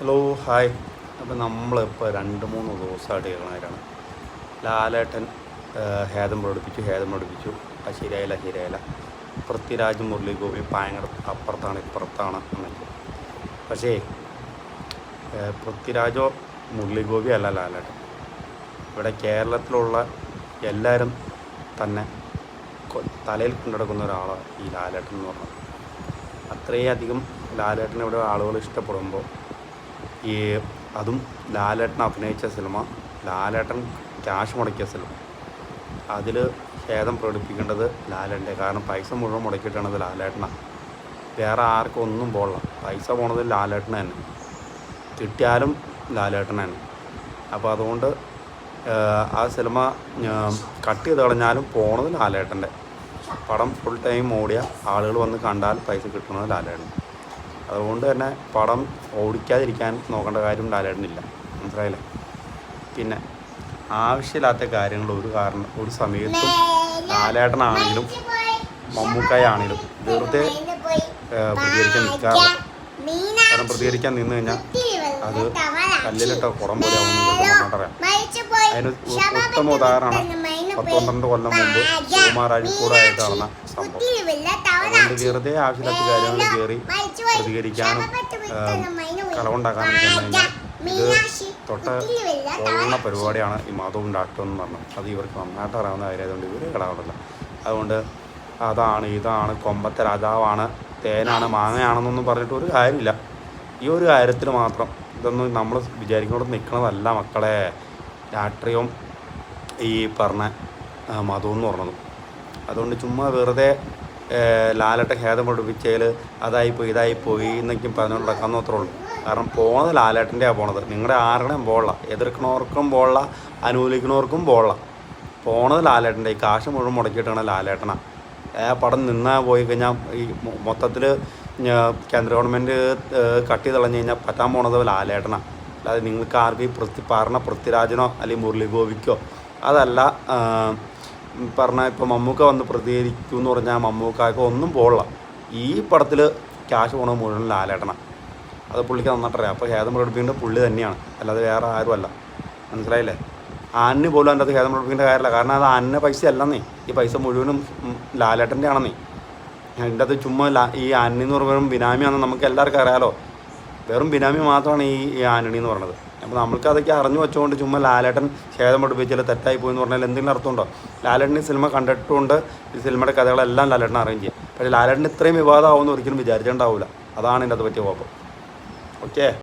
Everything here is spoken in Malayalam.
ഹലോ ഹായ് അപ്പോൾ നമ്മളിപ്പോൾ രണ്ട് മൂന്ന് ദിവസമായിട്ട് കേൾക്കണവരാണ് ലാലേട്ടൻ ഹേദം പ്രകടിപ്പിച്ചു ഹേതം പ്രകടിപ്പിച്ചു. ആ ശരിയായില്ല ശരിയായില്ല. പൃഥ്വിരാജ് മുരളി ഗോപി ഭയങ്കര അപ്പുറത്താണ് ഇപ്പുറത്താണ് എന്നൊക്കെ. പക്ഷേ പൃഥ്വിരാജോ മുരളി ഗോപി അല്ല ലാലേട്ടൻ. ഇവിടെ കേരളത്തിലുള്ള എല്ലാവരും തന്നെ തലയിൽ കൊണ്ടുനടക്കുന്ന ഒരാളാണ് ഈ ലാലേട്ടൻ എന്ന് പറഞ്ഞത് അത്രയധികം ലാലേട്ടനെ ഇവിടെ ആളുകൾ ഇഷ്ടപ്പെടുമ്പോൾ ഈ അതും ലാലേട്ടൻ അഭിനയിച്ച സിനിമ. ലാലേട്ടൻ ക്യാഷ് മുടക്കിയ സിനിമ. അതിൽ ഖേദം പ്രകടിപ്പിക്കേണ്ടത് ലാലേട്ടന്റെ കാരണം പൈസ മുഴുവൻ മുടക്കിയിട്ടാണത് ലാലേട്ടനാണ് വേറെ ആർക്കും ഒന്നും പോകില്ല പൈസ പോണത് ലാലേട്ടൻ തന്നെ. കിട്ടിയാലും ലാലേട്ടൻ തന്നെ. അപ്പോൾ അതുകൊണ്ട് ആ സിനിമ കട്ട് ചെയ്ത് കളഞ്ഞാലും പോണത് ലാലേട്ടന്റെ. പടം ഫുൾ ടൈം ഓടിയ ആളുകൾ വന്ന് കണ്ടാൽ പൈസ കിട്ടുന്നത് ലാലേട്ടൻ അതുകൊണ്ട് തന്നെ പടം ഓടിക്കാതിരിക്കാൻ നോക്കേണ്ട കാര്യം ലാലേട്ടനില്ല മനസ്സിലായില്ലേ? പിന്നെ ആവശ്യമില്ലാത്ത കാര്യങ്ങൾ ഒരു കാരണം ഒരു സമയത്തും ലാലേട്ടനാണെങ്കിലും മമ്മൂക്കായാണെങ്കിലും വെറുതെ പ്രതികരിക്കാൻ നിൽക്കാറില്ല. കാരണം പ്രതികരിക്കാൻ നിന്ന് കഴിഞ്ഞാൽ അത് കല്ലിലിട്ട കുടം പോലെ ആവുമെന്ന് അതിന് ഉ- ഉത്തമ ഉദാഹരണമാണ് പത്ത് പന്ത്രണ്ട് കൊല്ലം മുമ്പ് സുകുമാർ അഴിക്കൂടായിട്ട് നടന്ന സംഭവം. അതുകൊണ്ട് വെറുതെ ആവശ്യമില്ലാത്ത കാര്യങ്ങൾ കയറി പ്രതികരിക്കാനും കളവുണ്ടാക്കാനും ഇത് തൊട്ട കൊള്ളുന്ന പരിപാടിയാണ് ഈ മാധവും ഡാക്ടറും എന്ന് പറഞ്ഞത്. അത് ഇവർക്ക് നന്നായിട്ട് അറിയാവുന്ന കാര്യമായതുകൊണ്ട് ഇവർ കളവുണ്ടല്ല അതുകൊണ്ട് അതാണ് ഇതാണ് കൊമ്പത്തെ രാജാവാണ് തേനാണ് മാങ്ങയാണെന്നൊന്നും പറഞ്ഞിട്ട് ഒരു കാര്യമില്ല. ഈ ഒരു കാര്യത്തിൽ മാത്രം ഇതൊന്നും നമ്മൾ വിചാരിക്കുന്നോട് നിൽക്കണതല്ല മക്കളെ. രാഷ്ട്രീയവും ഈ പറഞ്ഞ മതം എന്ന് പറഞ്ഞത്. അതുകൊണ്ട് ചുമ്മാ വെറുതെ ലാലട്ട ഖേദം പഠിപ്പിച്ചതിൽ അതായിപ്പോയി ഇതായിപ്പോയി എന്നൊക്കെ പറഞ്ഞുകൊണ്ട് നടക്കാൻ മാത്രമേ ഉള്ളൂ. കാരണം പോകുന്നത് ലാലേട്ടന്റെയാണ് പോണത്. നിങ്ങളുടെ ആരുടെയും പോള എതിർക്കണവർക്കും പോള അനുകൂലിക്കണവർക്കും പോള പോണത് ലാലേട്ടന്റെ. ഈ കാശ് മുഴുവൻ മുടക്കിയിട്ടാണ് ലാലേട്ടനാ. ആ പടം നിന്നാൽ പോയി കഴിഞ്ഞാൽ ഈ മൊത്തത്തിൽ കേന്ദ്ര ഗവൺമെന്റ് കട്ടി തളഞ്ഞു കഴിഞ്ഞാൽ പറ്റാൻ പോണത് ലാലേട്ടനാ. അല്ലാതെ നിങ്ങൾക്ക് ആർക്കും ഈ പൃഥ്വി പറഞ്ഞ പൃഥ്വിരാജനോ അല്ലെങ്കിൽ മുരളി ഗോപിക്കോ അതല്ല ആ, പറഞ്ഞ ഇപ്പോൾ മമ്മൂക്ക വന്ന് പ്രതികരിക്കും എന്ന് പറഞ്ഞാൽ മമ്മൂക്കായൊക്കെ ഒന്നും പോകില്ല ഈ പടത്തിൽ ക്യാഷ് പോണത് മുഴുവൻ ലാലേട്ടനാണ് അത് പുള്ളിക്ക് നന്നായിട്ടറിയാം. അപ്പോൾ ഹേതം പ്രകടിപ്പിക്കേണ്ട പുള്ളി തന്നെയാണ്. അല്ലാതെ വേറെ ആരും അല്ല മനസ്സിലായില്ലേ? ആനിന് പോലും അതിന്റെ അത് ഹേതം പ്രകടിപ്പിക്കേണ്ട കാര്യമില്ല. കാരണം അത് ആനിന്റെ പൈസ അല്ലെന്നേ ഈ പൈസ മുഴുവനും ലാലേട്ടന്റെ ആണെന്നേ അതിന്റെ അത് ചുമ്മാ ഈ ആന്റണി എന്ന് പറയുമ്പോൾ ബിനാമിയാണെന്ന് നമുക്ക് എല്ലാവർക്കും അറിയാലോ. വെറും ബിനാമി മാത്രമാണ് ഈ ഈ ആന്റണി എന്ന് പറയുന്നത് അപ്പോൾ നമ്മൾക്ക് അതൊക്കെ അറിഞ്ഞു വെച്ചുകൊണ്ട് ചുമ്മാ ലാലേട്ടൻ ഛേദം പഠിപ്പിച്ചാൽ തെറ്റായി പോയി എന്ന് പറഞ്ഞാൽ എന്തെങ്കിലും അർത്ഥമുണ്ടോ? ലാലേട്ടൻ ഈ സിനിമ കണ്ടിട്ടുണ്ട് ഈ സിനിമയുടെ കഥകളെല്ലാം ലാലേട്ടൻ അറേഞ്ച് ചെയ്യും. പക്ഷേ ലാലേട്ടൻ ഇത്രയും വിവാദമാവുമെന്ന് ഒരിക്കലും വിചാരിച്ചിട്ടുണ്ടാവില്ല അതാണ് ഇതിന്റെ അത് പറ്റിയ കുഴപ്പം. ഓക്കെ?